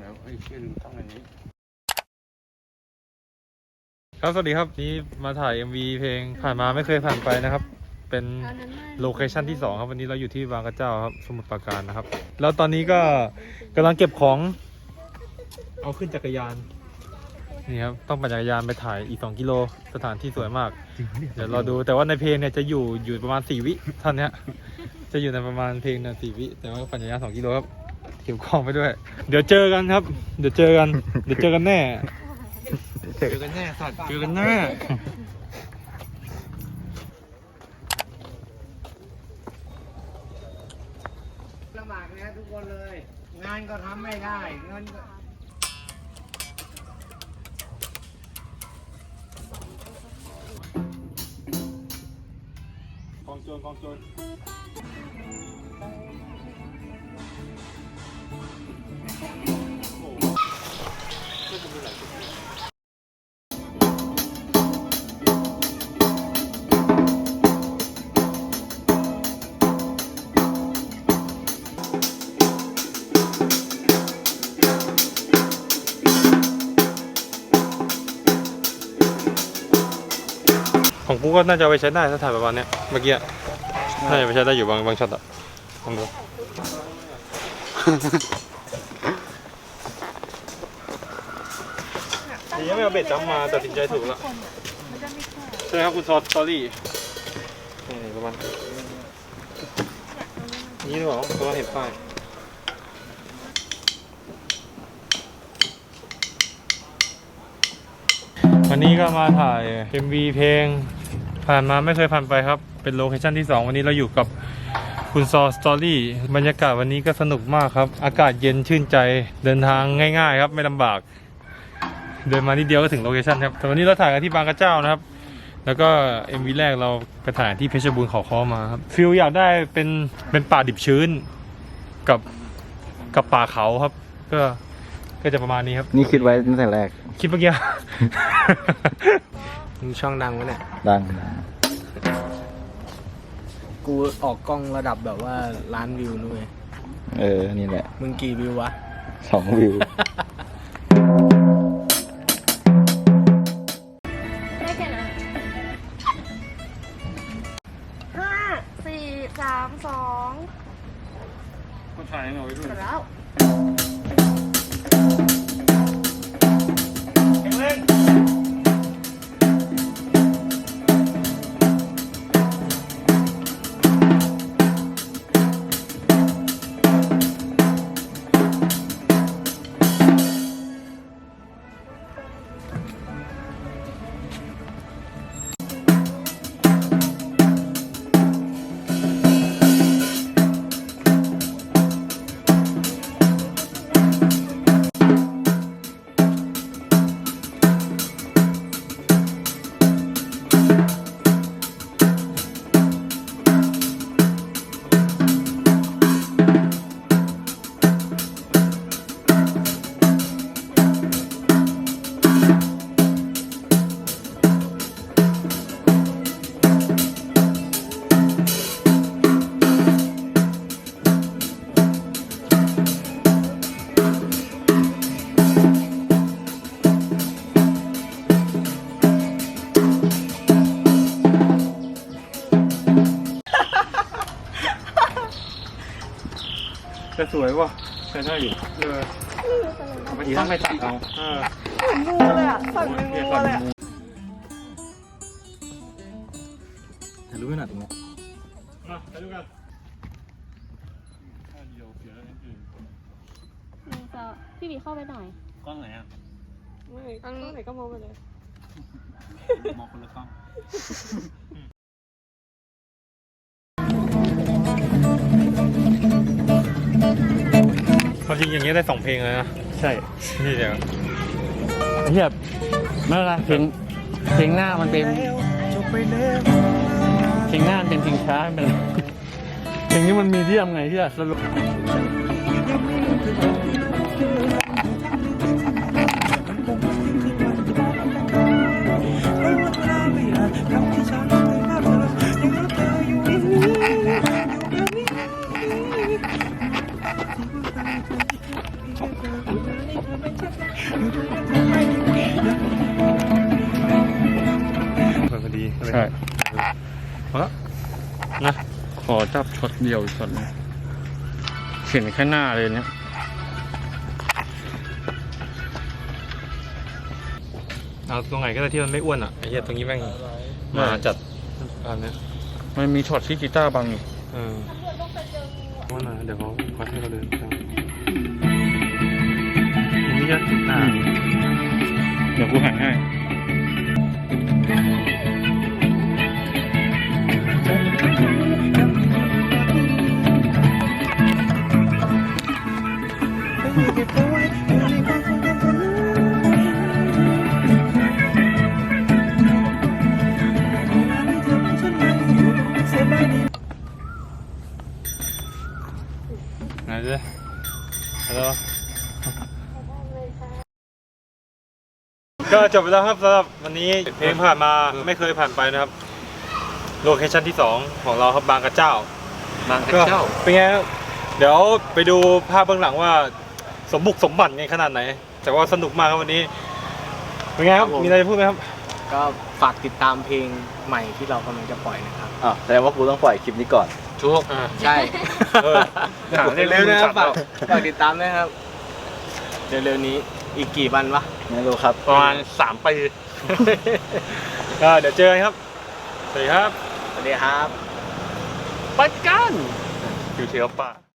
แล้วเฮ้ยเชื่อลืมต้องอันนี้ ครับสวัสดีครับนี่มาถ่าย MV เพลงผ่านมาไม่เคยผ่านไปนะครับ เป็นโลเคชั่นที่2ครับวันนี้เราอยู่ที่บางกระเจ้าครับสมุทรปราการนะครับ แล้วตอนนี้ก็กำลังเก็บของ เอาขึ้นจักรยานนี่ครับต้องปั่นจักรยานไปถ่ายอีก 2 กิโลสถานที่สวยมาก จริงปะเนี่ยเดี๋ยวรอดูแต่ว่าในเพลงเนี่ยจะอยู่อยู่ประมาณ4วิท่านเนี้ยจะอยู่ในประมาณเพลงเนี่ย4วิแต่ว่าปั่นจักรยาน2กิโลครับ เก็บของไปด้วย เดี๋ยวเจอกันครับ เดี๋ยวเจอกัน เดี๋ยวเจอกันแน่ เจอกันแน่สัตว์เจอกันแน่ลำบากนะทุกคนเลย งานก็ทำไม่ได้เงินก็กองโจรกองโจร ของกูก็น่าจะเอาไปใช้ได้ถ้าถ่ายประมาณเนี้ยเมื่อกี้อะน่าจะไปใช้ได้อยู่บางบางช็อตอะลองดูดียังไม่เอาเบ็ดจัมมาตัดสินใจถูกแล้วใช่ไหมครับคุณซอสตอรี่นี่ประมาณนี้ดีกว่าเพราะว่าเห็นป้ายวันนี้ก็มาถ่าย MV เพลง ผ่านมาไม่เคยผ่านไปครับ เป็นโลเคชั่นที่ 2 วันนี้เราอยู่กับคุณซอสตอรี่บรรยากาศวันนี้ก็สนุกมากครับ อากาศเย็นชื่นใจเดินทางง่าย ๆ ครับไม่ลำบาก เดินมานิดเดียวก็ถึงโลเคชั่นครับแต่วันนี้เราถ่ายกันที่บางกระเจ้านะครับ แล้วก็ MV แรกเราไปถ่ายที่เพชรบูรณ์เขาค้อมาครับฟิลอยากได้เป็นเป็นป่าดิบชื้นกับกับป่าเขาครับ ก็ก็จะประมาณนี้ครับ นี่คิดไว้ตั้งแต่แรก คิดเมื่อกี้ มึงช่องดังวะเนี่ย ดังกูออกกล้องระดับแบบว่าล้านวิวด้วยเออ นี่แหละ มึงกี่วิววะ สองวิว ได้แค่นั้นห้าสี่สามสองคนถ่ายยังไงไว้ด้วยเสร็จแล้ว สวยว่ะใช่ได้อยู่เออเอาไปทีต้องไปตัดเอาเอองูเลยอะสั่งเป็นงูเลยอะถ่ายรูปไม่หนักตรงนี้มาไปดูกันเดียวเสียแล้วอื่นพี่บีเข้าไปหน่อย กล้องไหนอะ ไม่ กล้องไหนก็มองไปเลย มองคนละกล้อง ความจริงอย่างเงี้ยได้สองเพลงเลยนะใช่นี่เดี๋ยวเทียบไม่เป็นไรเพลงเพลงหน้ามันเป็นเพลงหน้ามันเป็นเพลงช้าไม่เป็นไรเพลงนี้มันมีที่ทำไงที่จะสรุป พอดีใช่เอาละนะขอจับช็อตเดียวอีกช็อตหนึงเห็นแค่หน้าเลยเนี่ยเอาตรงไหนก็ได้ที่มันไม่อ้วนอะไอ้เหี้ยตรงนี้แม่งมาจัดอันเนี้ยมันมีช็อตที่กีตาร์บังอยู่เออว่านะเดี๋ยวเขาพัดให้เราเดินครั บอันนี้จะติดหน้า เดี๋ยว กูหันให้ไหนดิฮัลโหลก็จบไปแล้วครับสำหรับวันนี้เพลงผ่านมาไม่เคยผ่านไปนะครับโลเคชั่นที่2ของเราครับบางกระเจ้าบางกระก็เจ้าเป็นไงครับเดี๋ยวไปดูภาพเบื้องหลังว่าสมบุกสมบัติไงขนาดไหน แต่ว่าสนุกมากครับวันนี้เป็นไงครับครับผมมีอะไรจะพูดไหมครับ ก็ฝากติดตามเพลงใหม่ที่เรากำลังจะปล่อยนะครับอะแสดงว่ากูต้องปล่อยคลิปนี้ก่อนชุกอ่าใช่เออหาเร็วๆนะครับฝากฝากติดตามด้วยครับเร็วๆนี้ อีกกี่วันวะ ไม่รู้ครับ ประมาณสามปี ก็เดี๋ยวเจอกันครับ สวัสดีครับ สวัสดีครับไปกันอยู่เทียวป่า